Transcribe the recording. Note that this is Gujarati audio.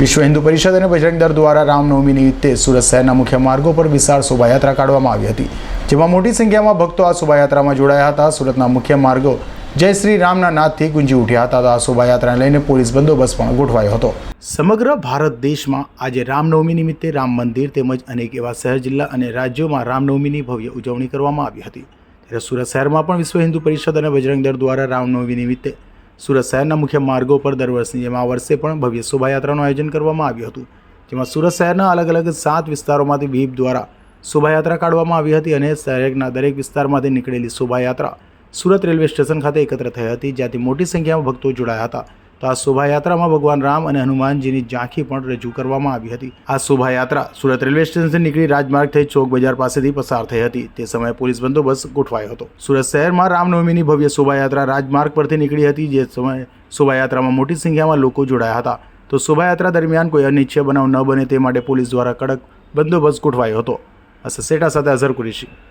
વિશ્વ હિન્દુ પરિષદ અને બજરંગ દળ દ્વારા રામનવમી નિમિત્તે સુરત શહેરના મુખ્ય માર્ગો પર વિશાળ શોભાયાત્રા કાઢવામાં આવી હતી, જેમાં મોટી સંખ્યામાં ભક્તો આ શોભાયાત્રામાં જોડાયા હતા. સુરતના મુખ્ય માર્ગો જય શ્રી રામના નાદથી ગુંજી ઉઠ્યા હતા આ શોભાયાત્રાને લઈને પોલીસ બંદોબસ્ત પણ ગોઠવાયો હતો. સમગ્ર ભારત દેશમાં આજે રામનવમી નિમિત્તે રામ મંદિર તેમજ અનેક એવા શહેર, જિલ્લા અને રાજ્યોમાં રામનવમીની ભવ્ય ઉજવણી કરવામાં આવી હતી. ત્યારે સુરત શહેરમાં પણ વિશ્વ હિન્દુ પરિષદ અને બજરંગ દળ દ્વારા રામનવમી નિમિત્તે સુરત શહેરના મુખ્ય માર્ગો પર દર વર્ષની જેમ આ વર્ષે પણ ભવ્ય શોભાયાત્રાનું આયોજન કરવામાં આવ્યું હતું, જેમાં સુરત શહેરના અલગ અલગ સાત વિસ્તારોમાંથી વીપ દ્વારા શોભાયાત્રા કાઢવામાં આવી હતી અને શહેરના દરેક વિસ્તારમાંથી નીકળેલી શોભાયાત્રા સુરત રેલવે સ્ટેશન ખાતે એકત્ર થઈ હતી, જ્યાંથી મોટી સંખ્યામાં ભક્તો જોડાયા હતા. તો આ શોભાયાત્રામાં ભગવાન રામ અને હનુમાનજીની ઝાંખી પણ રજૂ કરવામાં આવી હતી. આ શોભાયાત્રા સુરત રેલવે સ્ટેશનથી નીકળી રાજમાર્ગ થઈ ચોક બજાર પાસેથી પસાર થઈ હતી. તે સમયે પોલીસ બંદોબસ્ત ગોઠવાયો હતો. સુરત શહેરમાં રામનવમીની ભવ્ય શોભાયાત્રા રાજમાર્ગ પરથી નીકળી હતી, જે સમયે શોભાયાત્રામાં મોટી સંખ્યામાં લોકો જોડાયા હતા. તો શોભાયાત્રા દરમિયાન કોઈ અનિચ્છય બનાવ ન બને તે માટે પોલીસ દ્વારા કડક બંદોબસ્ત ગોઠવાયો હતો. અસ સેટા સાથે અઝર કુરેશી.